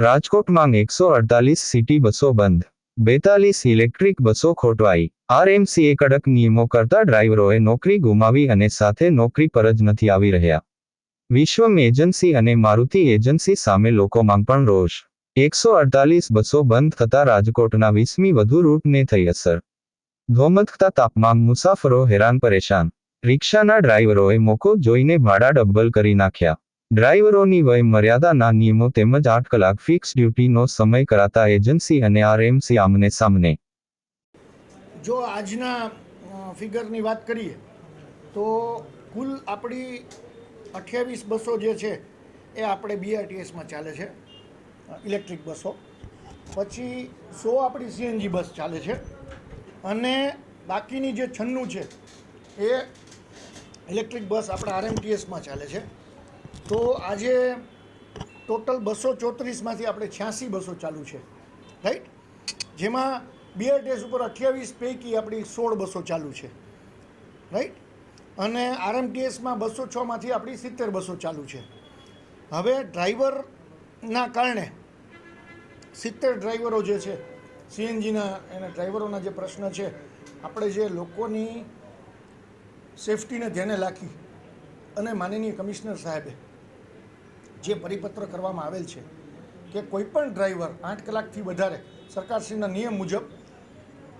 રાજકોટમાં એકસો અડતાલીસ સિટી બસો બંધ. બેતાલીસ ઇલેક્ટ્રિક બસો ખોટવાઈ. આરએમસીએ કડક નિયમો કરતા ડ્રાઈવરોએ નોકરી ગુમાવી અને સાથે નોકરી પર જ નથી આવી રહ્યા. વિશ્વમ એજન્સી અને મારુતિ એજન્સી સામે લોકોમાં પણ રોષ. એકસો અડતાલીસ બસો બંધ થતા રાજકોટના વીસમી વધુ રૂટને થઈ અસર. ધોમકતા તાપમાન, મુસાફરો હેરાન પરેશાન. રિક્ષાના ડ્રાઈવરોએ મોકો જોઈને ભાડા ડબ્બલ કરી નાખ્યા. ડ્રાઈવરોની વય મર્યાદાના નિયમો તેમજ આઠ કલાક ફિક્સ ડ્યુટીનો સમય કરાતા એજન્સી અને આરએમસી આમને સામને. જો આજના ફિગરની વાત કરીએ, તો કુલ આપણી અઠ્યાવીસ બસો જે છે, એ આપણે બીઆરટીએસમાં ચાલે છે ઇલેક્ટ્રિક બસો. પછી સો આપણી સીએનજી બસ ચાલે છે, અને બાકીની જે છન્નું છે, એ ઇલેક્ટ્રિક બસ આપણા આરએમટીએસમાં ચાલે છે. તો આજે ટોટલ બસો ચોત્રીસમાંથી આપણે છ્યાસી બસો ચાલુ છે. રાઈટ જેમાં બીઆરટીએસ ઉપર અઠ્યાવીસ, પૈકી આપણી સોળ બસો ચાલુ છે. રાઈટ અને આરએમટીએસમાં બસો છમાંથી આપણી સિત્તેર બસો ચાલુ છે. હવે ડ્રાઈવરના કારણે સિત્તેર ડ્રાઈવરો જે છે સીએનજીના એના ડ્રાઈવરોના જે પ્રશ્ન છે, આપણે જે લોકોની સેફટીને ધ્યાને રાખી અને માનનીય કમિશનર સાહેબે જે પરિપત્ર કરવામાં આવેલ છે કે કોઈપણ ડ્રાઈવર આઠ કલાકથી વધારે સરકારશ્રીના નિયમ મુજબ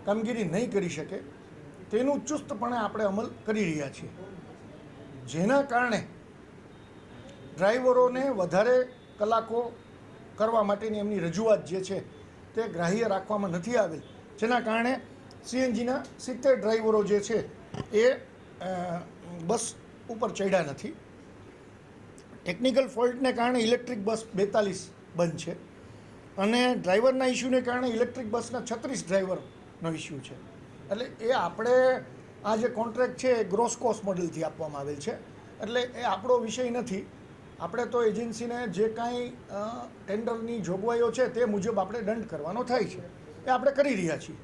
કામગીરી નહીં કરી શકે, તેનું ચુસ્તપણે આપણે અમલ કરી રહ્યા છીએ. જેના કારણે ડ્રાઈવરોને વધારે કલાકો કરવા માટેની એમની રજૂઆત જે છે તે ગ્રાહ્ય રાખવામાં નથી આવેલ. જેના કારણે સીએનજીના સિત્તેર ડ્રાઈવરો જે છે એ બસ ઉપર ચડ્યા નથી. ટેકનિકલ ફોલ્ટને કારણે ઇલેક્ટ્રિક બસ બેતાલીસ બંધ છે. અને ડ્રાઈવરના ઇસ્યુને કારણે ઇલેક્ટ્રિક બસના છત્રીસ ડ્રાઈવરનો ઇસ્યુ છે. એટલે એ આપણે આ જે કોન્ટ્રાક્ટ છે એ ગ્રોસ કોસ્ટ મોડેલથી આપવામાં આવેલ છે. એટલે એ આપણો વિષય નથી. આપણે તો એજન્સીને જે કાંઈ ટેન્ડરની જોગવાઈઓ છે તે મુજબ આપણે દંડ કરવાનો થાય છે. એ આપણે કરી રહ્યા છીએ.